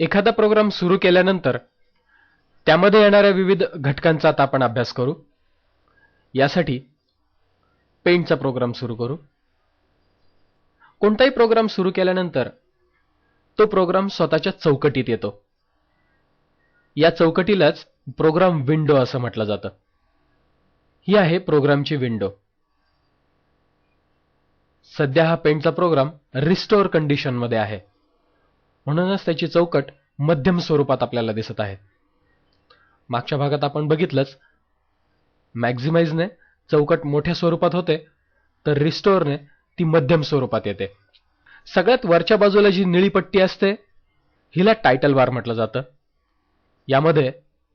एखादा प्रोग्राम सुरू केल्यानंतर त्यामध्ये येणाऱ्या विविध घटकांचा आता आपण अभ्यास करू. यासाठी पेंटचा प्रोग्राम सुरू करू. कोणताही प्रोग्राम सुरू केल्यानंतर तो प्रोग्राम स्वतःच्या चौकटीत येतो. या चौकटीलाच प्रोग्राम विंडो असं म्हटलं जातं. ही आहे प्रोग्रामची विंडो. सध्या हा पेंटचा प्रोग्राम रिस्टोअर कंडिशनमध्ये आहे. म्हणूनच त्याची चौकट मध्यम स्वरूपात आपल्याला दिसत आहे. मागच्या भागात आपण बघितलंच मॅक्झिमाइजने चौकट मोठ्या स्वरूपात होते तर रिस्टोअरने ती मध्यम स्वरूपात येते. सगळ्यात वरच्या बाजूला जी निळी पट्टी असते हिला टायटल बार म्हटलं जातं. यामध्ये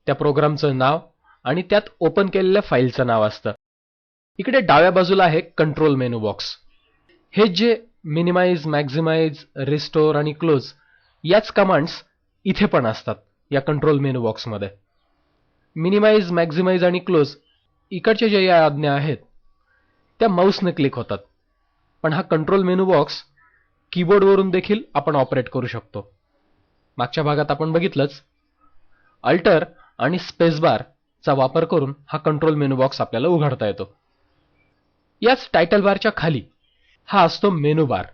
त्या प्रोग्रामचं नाव आणि त्यात ओपन केलेल्या फाईलचं नाव असतं. इकडे डाव्या बाजूला आहे कंट्रोल मेनू बॉक्स हे जे मिनिमाइज मॅक्झिमाइज रिस्टोर आणि क्लोज याच कमांड्स इथे पण असतात या कंट्रोल मेनू बॉक्समध्ये मिनिमाइज मॅक्झिमाइज आणि क्लोज इकडच्या ज्या या आज्ञा आहेत त्या माऊसने क्लिक होतात. पण हा कंट्रोल मेनू बॉक्स कीबोर्डवरून देखील आपण ऑपरेट करू शकतो. मागच्या भागात आपण बघितलंच अल्टर आणि स्पेसबारचा वापर करून हा कंट्रोल मेनू बॉक्स आपल्याला उघडता येतो. याच टायटल बारच्या खाली हा असतो मेनू बार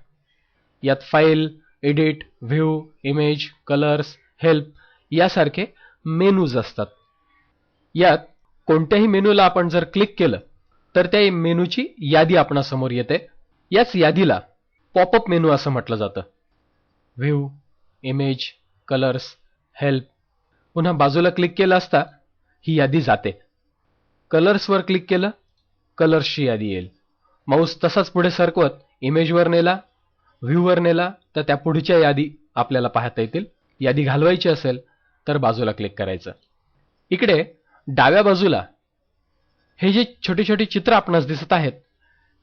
यात file edit view image colours help यासारखे मेनूज असतात. यात कोणत्याही मेनूला आपण जर क्लिक केलं तर त्या मेनूची यादी आपणासमोर येते. याच यादीला पॉपअप मेनू असं म्हटलं जातं. व्ह्यू इमेज कलर्स हेल्प पुन्हा बाजूला क्लिक केलं असता ही यादी जाते. कलर्सवर क्लिक केलं कलर्सची यादी येईल. माऊस तसाच पुढे सरकवत इमेजवर नेला व्ह्यूवर नेला तर त्या पुढच्या यादी आपल्याला पाहता येतील. यादी घालवायची असेल तर बाजूला क्लिक करायचं. इकडे डाव्या बाजूला हे जे छोटी छोटी चित्र आपणास दिसत आहेत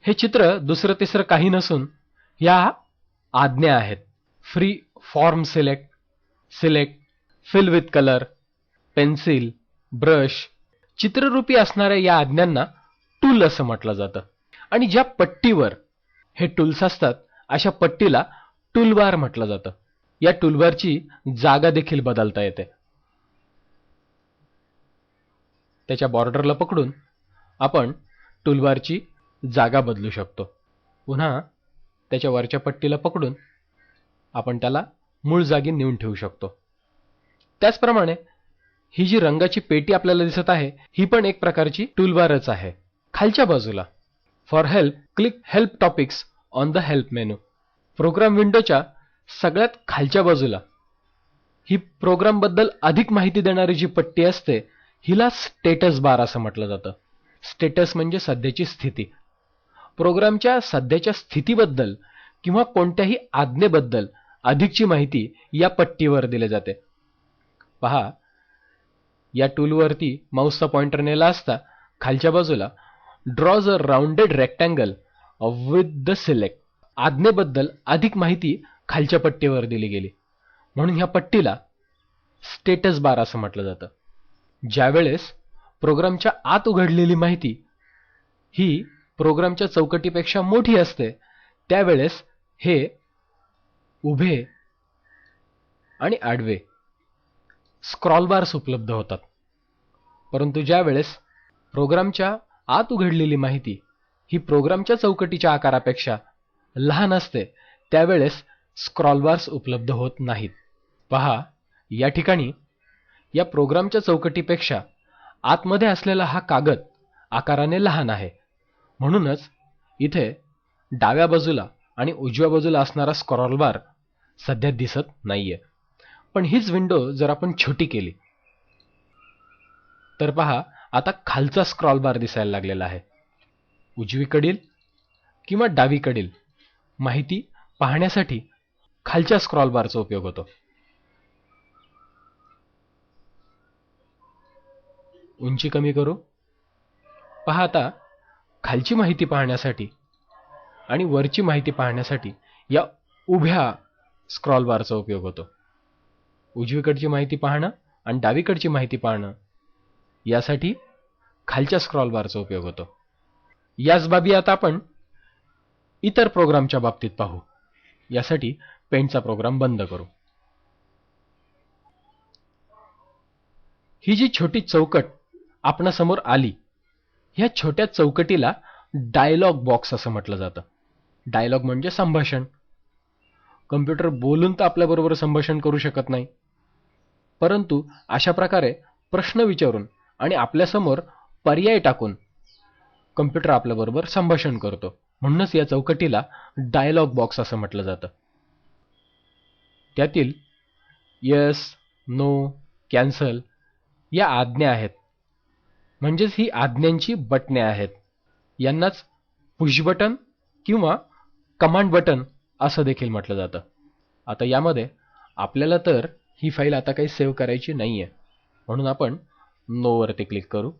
हे चित्र दुसरं तिसरं काही नसून या आज्ञा आहेत. Free form select select fill with colour pencil brush चित्ररूपी असणाऱ्या या आज्ञांना टूल असं म्हटलं जातं. आणि ज्या पट्टीवर हे टूल्स असतात अशा पट्टीला टूलबार म्हटलं जातं. या टूलबारची जागा देखील बदलता येते. त्याच्या बॉर्डरला पकडून आपण टूलबारची जागा बदलू शकतो. पुन्हा त्याच्या वरच्या पट्टीला पकडून आपण त्याला मूळ जागी नेऊन ठेवू शकतो. त्याचप्रमाणे ही जी रंगाची पेटी आपल्याला दिसत आहे ही पण एक प्रकारची टूलबारच आहे. खालच्या बाजूला for help click help topics on the help menu program विंडोच्या सगळ्यात खालच्या बाजूला. ही प्रोग्रामबद्दल अधिक माहिती देणारी जी पट्टी असते हिला स्टेटस बार असं म्हटलं जातं. स्टेटस म्हणजे सध्याची स्थिती. प्रोग्रामच्या सध्याच्या स्थितीबद्दल किंवा कोणत्याही आज्ञेबद्दल अधिकची माहिती या पट्टीवर दिली जाते. पहा या टूलवरती माऊसचा पॉइंटर नेला असता खालच्या बाजूला draws a rounded rectangle with the select आज्ञेबद्दल अधिक माहिती खालच्या पट्टीवर दिली गेली. म्हणून ह्या पट्टीला स्टेटस बार असं म्हटलं जातं. ज्यावेळेस प्रोग्रामच्या आत उघडलेली माहिती ही प्रोग्रामच्या चौकटीपेक्षा मोठी असते त्यावेळेस हे उभे आणि आडवे स्क्रॉल बार्स उपलब्ध होतात. परंतु ज्यावेळेस प्रोग्रामच्या आत उघडलेली माहिती ही प्रोग्रामच्या चौकटीच्या आकारापेक्षा लहान असते त्यावेळेस स्क्रॉलबार्स उपलब्ध होत नाहीत. पहा या ठिकाणी या प्रोग्रामच्या चौकटीपेक्षा आतमध्ये असलेला हा कागद आकाराने लहान आहे. म्हणूनच इथे डाव्या बाजूला आणि उजव्या बाजूला असणारा स्क्रॉलबार सध्या दिसत नाहीये. पण हीच विंडो जर आपण छोटी केली तर पहा आता खालचा स्क्रॉल बार दिसायला लागलेला आहे. उजवीकडील किंवा डावीकडील माहिती पाहण्यासाठी खालच्या स्क्रॉल बारचा उपयोग होतो. उंची कमी करू. पहा आता खालची माहिती पाहण्यासाठी आणि वरची माहिती पाहण्यासाठी या उभ्या स्क्रॉल बारचा उपयोग होतो. उजवीकडची माहिती पाहणं आणि डावीकडची माहिती पाहणं यासाठी खालच्या स्क्रॉल बारचा उपयोग होतो. याच बाबी आता आपण इतर प्रोग्रामच्या बाबतीत पाहू. यासाठी पेंटचा प्रोग्राम बंद करू. ही जी छोटी चौकट आपणासमोर आली ह्या छोट्या चौकटीला डायलॉग बॉक्स असं म्हटलं जातं. डायलॉग म्हणजे संभाषण. कम्प्युटर बोलून तर आपल्याबरोबर संभाषण करू शकत नाही. परंतु अशा प्रकारे प्रश्न विचारून आणि आपल्यासमोर पर्याय टाकून कम्प्युटर आपल्याबरोबर संभाषण करतो. म्हणूनच या चौकटीला डायलॉग बॉक्स असं म्हटलं जातं. त्यातील यस नो कॅन्सल या आज्ञा आहेत. म्हणजेच ही आज्ञांची बटणे आहेत. यांनाच पुश बटन किंवा कमांड बटन असं देखील म्हटलं जातं. आता यामध्ये आपल्याला तर ही फाईल आता काही सेव्ह करायची नाही आहे म्हणून आपण नोवरती क्लिक करू.